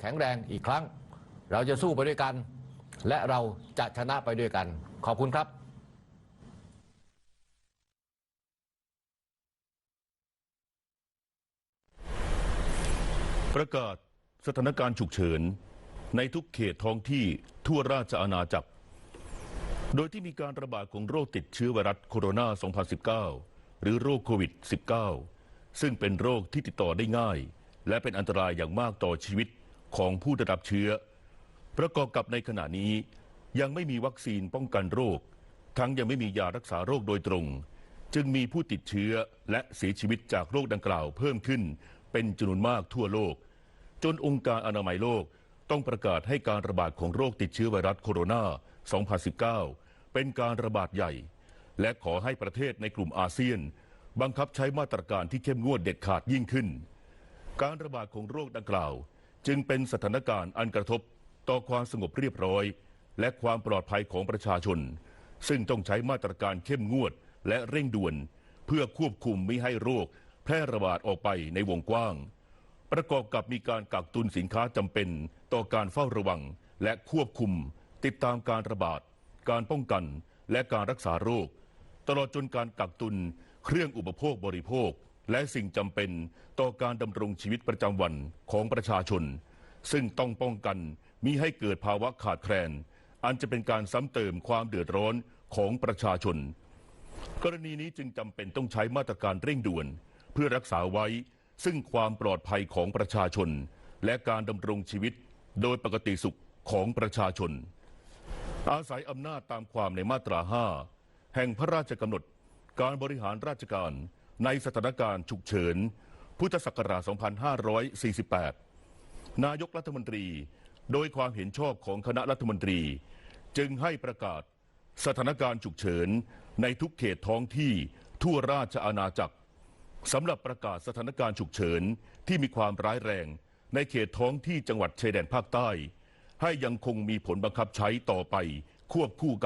แข็งแรงอีกครั้ง เราจะสู้ไปด้วยกัน และเราจะชนะไปด้วยกัน ขอบคุณครับประกาศสถานการณ์ฉุกเฉิน ในทุกเขตท้องที่ทั่วราชอาณาจักร โดยที่มีการระบาดของโรคติดเชื้อไวรัสโคโรนา 2019 หรือโรคโควิด -19 ซึ่งเป็นโรคที่ติดต่อได้ง่าย และเป็นอันตรายอย่างมากต่อชีวิตของผู้ได้รับเชื้อ ประกอบกับในขณะนี้ยังไม่มีวัคซีนป้องกันโรค ทั้งยังไม่มียารักษาโรคโดยตรง จึงมีผู้ติดเชื้อและเสียชีวิตจากโรคดังกล่าวเพิ่มขึ้น เป็นจำนวนมากทั่วโลก จนองค์การอนามัยโลกต้องประกาศให้การระบาดของโรคติดเชื้อไวรัสโคโรนา 2019 เป็นการระบาดใหญ่ และขอให้ประเทศในกลุ่มอาเซียน บังคับใช้มาตรการที่เข้มงวดเด็ดขาดยิ่งขึ้น การระบาดของโรคดังกล่าว จึงเป็นสถานการณ์อันกระทบต่อความสงบเรียบร้อย และความปลอดภัยของประชาชน ซึ่งต้องใช้มาตรการเข้มงวดและเร่งด่วน เพื่อควบคุมไม่ให้โรค แพร่ระบาดออกไปในวงกว้าง ประกอบกับมีการกักตุนสินค้าจำเป็นต่อการเฝ้าระวัง และควบคุม ติดตามการระบาด การป้องกัน และการรักษาโรค ตลอดจนการกักตุนเครื่องอุปโภคบริโภค และสิ่งจำเป็นต่อการดำรงชีวิตประจำวันของประชาชน ซึ่งต้องป้องกันมิให้เกิดภาวะขาดแคลน อันจะเป็นการซ้ำเติมความเดือดร้อนของประชาชน กรณีนี้จึงจำเป็นต้องใช้มาตรการเร่งด่วน เพื่อรักษาไว้ซึ่งความปลอดภัยของประชาชน และการดำรงชีวิตโดยปกติสุขของประชาชน อาศัยอำนาจตามความในมาตรา 5 แห่งพระราชกำหนด การบริหารราชการ ในสถานการณ์ฉุกเฉิน พุทธศักราช 2548 นายกรัฐมนตรีโดยความเห็นชอบของคณะรัฐมนตรี จึงให้ประกาศสถานการณ์ฉุกเฉิน ในทุกเขตท้องที่ทั่วราชอาณาจักรสำหรับประกาศสถานการณ์ฉุกเฉินที่มีความร้ายแรง ในเขตท้องที่จังหวัดชายแดนภาคใต้ ให้ยังคงมีผลบังคับใช้ต่อไปควบคู่กับ